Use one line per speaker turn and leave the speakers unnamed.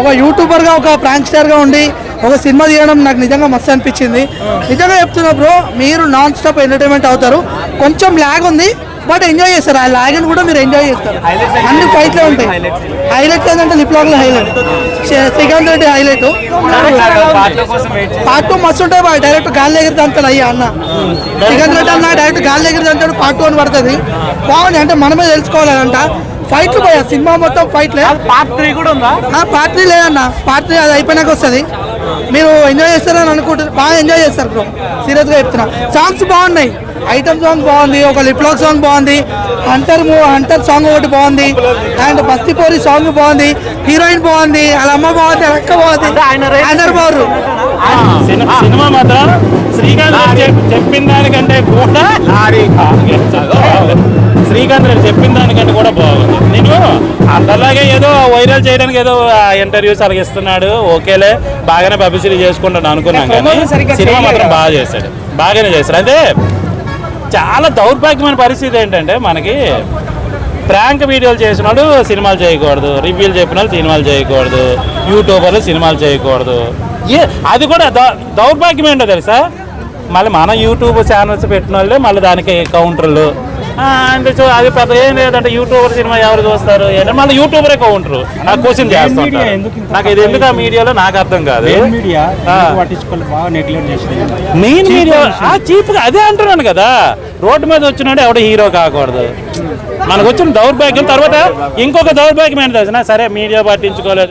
ఒక యూట్యూబర్గా ఒక ప్రాంక్ స్టార్గా ఉండి ఒక సినిమా తీయడం నాకు నిజంగా మస్తు అనిపించింది. నిజంగా చెప్తున్నా బ్రో మీరు నాన్ స్టాప్ ఎంటర్టైన్మెంట్ అవుతారు. కొంచెం ల్యాగ్ ఉంది బట్ ఎంజాయ్ చేస్తారు. ఆ ల్యాగ్ని కూడా మీరు ఎంజాయ్ చేస్తారు. అన్ని ఫైట్లే ఉంటాయి. హైలైట్ ఏంటంటే lip highlight Srikanth Reddy highlight part two మస్తు ఉంటాయి బా డైరెక్ట్ గాలి ఎగిరితే అంటాడు అయ్యా అన్న. శ్రీకాంత్ రెడ్డి అన్న డైరెక్ట్ గాలి దగ్గర అంటాడు పార్ట్ టూ అని పడుతుంది. బాగుంది. అంటే మనమే తెలుసుకోవాలంట. ఫైట్లు పోయా? సినిమా మొత్తం ఫైట్లే
పార్ట్ త్రీ కూడా ఉందా?
పార్ట్ త్రీ లేదన్న. పార్ట్ త్రీ అది అయిపోయినాక వస్తుంది. మీరు ఎంజాయ్ చేస్తారని అనుకుంటారు బాగా ఎంజాయ్ చేస్తారు బ్రో సీరియస్గా చెప్తున్నా. సాంగ్స్ బాగున్నాయి. ఐటమ్ సాంగ్ బాగుంది ఒక లిప్ లాక్ సాంగ్ బాగుంది హంటర్ మూ హంటర్ సాంగ్ ఒకటి బాగుంది అండ్ బస్తీపోరి సాంగ్ బాగుంది హీరోయిన్ బాగుంది వాళ్ళ అమ్మ బాగుంది వాళ్ళ అక్క బాగుంది. అందరు బాగున్నారు
సినిమా సినిమా మాత్రం శ్రీకాంత్ చెప్పిన దానికంటే కూడా శ్రీకాంత్ రెడ్డి చెప్పిన దానికంటే కూడా బాగుంది. నేను అంతలాగే ఏదో వైరల్ చేయడానికి ఏదో ఇంటర్వ్యూస్ అలాగే ఇస్తున్నాడు ఓకేలే బాగానే పబ్లిసిటీ చేసుకుంటాను అనుకున్నాం కానీ సినిమా మాత్రం బాగా చేశాడు. బాగానే చేశాడు. అంటే చాలా దౌర్భాగ్యమైన పరిస్థితి ఏంటంటే మనకి ప్రాంక్ వీడియోలు చేసిన వాళ్ళు సినిమాలు చేయకూడదు రివ్యూలు చెప్పిన వాళ్ళు సినిమాలు చేయకూడదు యూట్యూబర్లు సినిమాలు చేయకూడదు. ఏ అది కూడా దౌ- దౌర్భాగ్యం ఏంటో తెలుసా? మళ్ళీ మన యూట్యూబ్ ఛానల్స్ పెట్టిన వాళ్ళే మళ్ళీ దానికి కౌంటర్లు అంటే అది పెద్ద ఏం లేదంటే యూట్యూబర్ సినిమా ఎవరు చూస్తారు? మళ్ళీ యూట్యూబరే కౌంటరు. నాకు క్వశ్చన్ చేస్తుంటారు నాకు ఇది ఎందుకు ఆ మీడియాలో? నాకు అర్థం కాదు. Main media? ఆ. చీప్గా అదే అంటున్నాను కదా. రోడ్డు మీద వచ్చినాడు ఎవడ హీరో కాకూడదు. మనకు వచ్చిన దౌర్భాగ్యం తర్వాత ఇంకొక దౌర్భాగ్యం ఏంటి సరే మీడియా పట్టించుకోలేదు.